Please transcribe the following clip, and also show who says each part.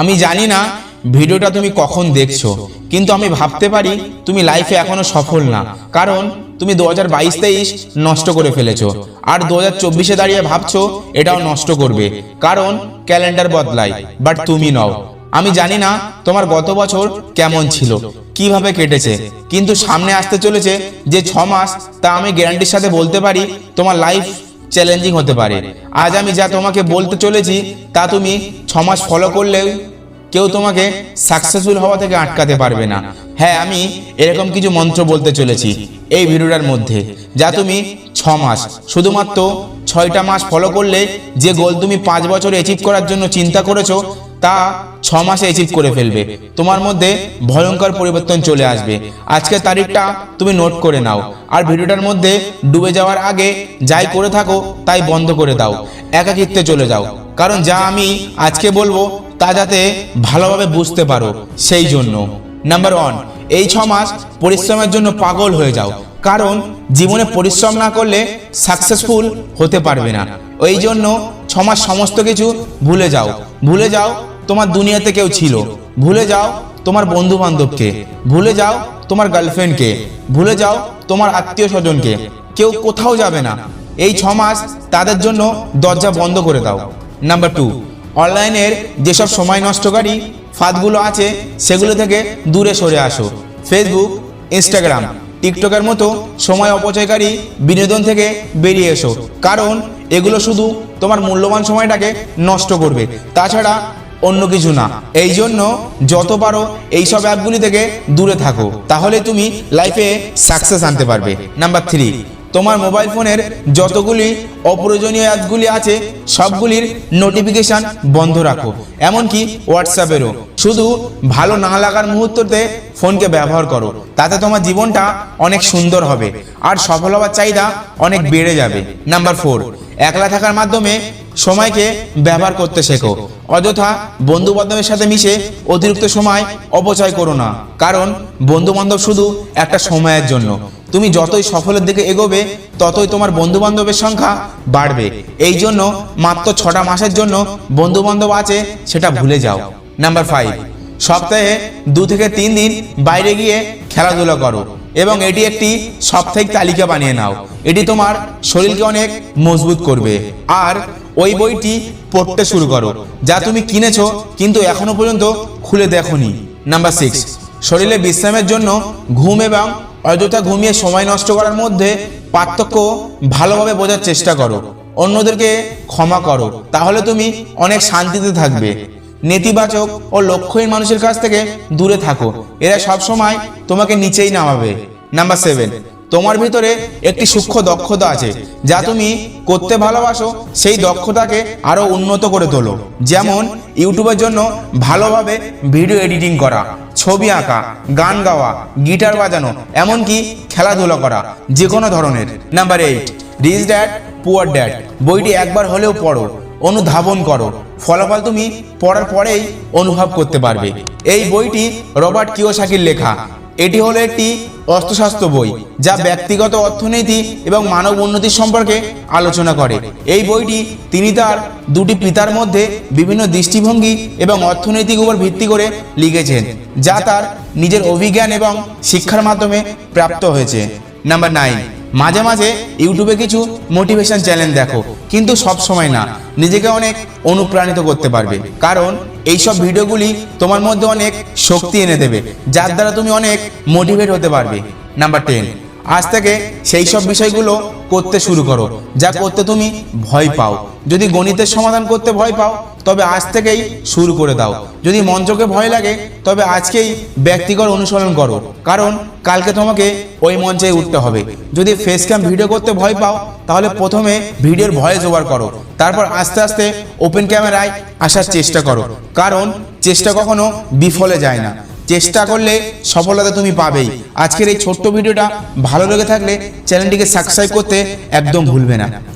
Speaker 1: আমি জানি না ভিডিওটা তুমি কখন দেখছ, কিন্তু আমি ভাবতে পারি তুমি লাইফে এখনও সফল না। কারণ তুমি দু হাজার বাইশ তেইশ নষ্ট করে ফেলেছো, আর দু হাজার চব্বিশে দাঁড়িয়ে ভাবছ এটাও নষ্ট করবে। কারণ ক্যালেন্ডার বদলায় বাট তুমি নও। আমি জানি না তোমার গত বছর কেমন ছিল, কীভাবে কেটেছে, কিন্তু সামনে আসতে চলেছে যে ছ মাস, তা আমি গ্যারান্টির সাথে বলতে পারি তোমার লাইফ চ্যালেঞ্জিং হতে পারে। আজ আমি যা তোমাকে বলতে চলেছি, তা তুমি ছ মাস ফলো করলেও কেউ তোমাকে সাকসেসফুল হওয়া থেকে আটকাতে পারবে না। হ্যাঁ আমি এরকম কিছু মন্ত্র বলতে চলেছি এই ভিডিওটার মধ্যে, যা তুমি ছ মাস, শুধুমাত্র ছয়টা মাস ফলো করলে যে গোল তুমি পাঁচ বছর অ্যাচিভ করার জন্য চিন্তা করেছ তা ছ মাসে অ্যাচিভ করে ফেলবে। তোমার মধ্যে ভয়ঙ্কর পরিবর্তন চলে আসবে। আজকের তারিখটা তুমি নোট করে নাও। আর ভিডিওটার মধ্যে ডুবে যাওয়ার আগে যাই করে থাকো, তাই বন্ধ করে দাও। একাকিত্বে চলে যাও। কারণ যা আমি আজকে বলব, তা যাতে ভালোভাবে বুঝতে পারো, সেই জন্য। নাম্বার ওয়ান এই ছ মাস পরিশ্রমের জন্য পাগল হয়ে যাও। কারণ জীবনে পরিশ্রম না করলে সাকসেসফুল হতে পারবে না। ওই জন্য ছ মাস সমস্ত কিছু ভুলে যাও। ভুলে যাও তোমার দুনিয়াতে কেউ ছিল। ভুলে যাও তোমার বন্ধু বান্ধবকে ভুলে যাও তোমার গার্লফ্রেন্ডকে। ভুলে যাও তোমার আত্মীয় স্বজনকে কেউ কোথাও যাবে না। এই ছ মাস তাদের জন্য দরজা বন্ধ করে দাও। নাম্বার টু, অনলাইনের যেসব সময় নষ্টকারী ফাঁদগুলো আছে, সেগুলো থেকে দূরে সরে আসো। ফেসবুক ইনস্টাগ্রাম টিকটকের মতো সময় অপচয়কারী বিনোদন থেকে বেরিয়ে এসো। কারণ এগুলো শুধু তোমার মূল্যবান সময়টাকে নষ্ট করবে। তাছাড়া অন্য কিছু না। এই জন্য যত পারো এইসব অ্যাপগুলি থেকে দূরে থাকো। তাহলে তুমি লাইফে সাকসেস আনতে পারবে। নাম্বার থ্রি তোমার মোবাইল ফোনের যতগুলি অপ্রয়োজনীয় অ্যাপগুলি আছে, সবগুলির নোটিফিকেশন বন্ধ রাখো। এমনকি হোয়াটসঅ্যাপেরও শুধু ভালো না লাগার মুহূর্ততে ফোনকে ব্যবহার করো। তাতে তোমার জীবনটা অনেক সুন্দর হবে। আর সফল হওয়ার চাহিদা অনেক বেড়ে যাবে। নাম্বার ফোর একলা থাকার মাধ্যমে সময়কে ব্যবহার করতে শেখো। অযথা বন্ধু বান্ধবের সাথে মিশে অতিরিক্ত সময় অপচয় করো না। কারণ বন্ধু বান্ধব শুধু একটা সময়ের জন্য। তুমি যতই সফলের দিকে এগোবে, ততই তোমার বন্ধু বান্ধবের সংখ্যা বাড়বে। এই জন্য মাত্র ছটা মাসের জন্য বন্ধু বান্ধব আছে, সেটা ভুলে যাও। নাম্বার ফাইভ সপ্তাহে দু থেকে তিন দিন বাইরে গিয়ে খেলাধুলা করো এবং এটি একটি সাপ্তাহিক তালিকা বানিয়ে নাও। এটি তোমার শরীরকে অনেক মজবুত করবে। আর ওই বইটি পড়তে শুরু করো, যা তুমি কিনেছো, কিন্তু এখনও পর্যন্ত খুলে দেখোনি। নাম্বার সিক্স শরীরে বিশ্রামের জন্য ঘুম এবং অযথা ঘুমিয়ে সময় নষ্ট করার মধ্যে পার্থক্য ভালোভাবে বোঝার চেষ্টা করো। অন্যদেরকে ক্ষমা করো, তাহলে তুমি অনেক শান্তিতে থাকবে। নেতিবাচক ও লক্ষ্যহীন মানুষের কাছ থেকে দূরে থাকো, এরা সব সময় তোমাকে নিচেই নামাবে। নাম্বার সেভেন তোমার ভিতরে একটি সূক্ষ্ম দক্ষতা আছে, যা তুমি করতে ভালোবাসো, সেই দক্ষতাকে আরও উন্নত করে তোলো। যেমন ইউটিউবের জন্য ভালোভাবে ভিডিও এডিটিং করা, ছবি আঁকা, গান গাওয়া, গিটার বাজানো, এমনকি খেলাধুলা করা যে কোনো ধরনের। Number eight rich dad poor dad বইটি একবার হলেও পড়ো, অনুধাবন করো। ফলাফল তুমি পড়ার পরেই অনুভব করতে পারবে। এই বইটি রবার্ট কিওসাকির লেখা এটি হলো একটি অর্থশাস্ত্র বই যা ব্যক্তিগত অর্থনীতি এবং মানব উন্নতির সম্পর্কে আলোচনা করে। এই বইটি তিনি তার দুটি পিতার মধ্যে বিভিন্ন দৃষ্টিভঙ্গি এবং অর্থনৈতিক উপর ভিত্তি করে লিখেছেন, যা তার নিজের অভিজ্ঞান এবং শিক্ষার মাধ্যমে প্রাপ্ত হয়েছে। নাম্বার নাইন মাঝে মাঝে ইউটিউবে কিছু মোটিভেশন চ্যানেল দেখো, কিন্তু সব সময় না। নিজেকে অনেক অনুপ্রাণিত করতে পারবে। কারণ এইসব ভিডিওগুলি তোমার মধ্যে অনেক শক্তি এনে দেবে, যার দ্বারা তুমি অনেক মোটিভেট হতে পারবে। নাম্বার টেন আজ থেকে সেই সব বিষয়গুলো করতে শুরু করো, যা করতে তুমি ভয় পাও। যদি গণিতের সমাধান করতে ভয় পাও, তবে আজ থেকেই শুরু করে দাও। যদি মঞ্চকে ভয় লাগে, তবে আজকেই ব্যক্তিগত অনুসরণ করো। কারণ কালকে তোমাকে ওই মঞ্চে উঠতে হবে। যদি ফেস ক্যাম ভিডিও করতে ভয় পাও, তাহলে প্রথমে ভিডিওর ভয়েস ওভার করো। তারপর আস্তে আস্তে ওপেন ক্যামেরায় আসার চেষ্টা করো। কারণ চেষ্টা কখনো বিফলে যায় না। চেষ্টা করলে সফলতা তুমি পাবেই। আজকের এই ছোট্ট ভিডিওটা ভালো লেগে থাকলে চ্যানেলটিকে সাবস্ক্রাইব করতে একদম ভুলবে না।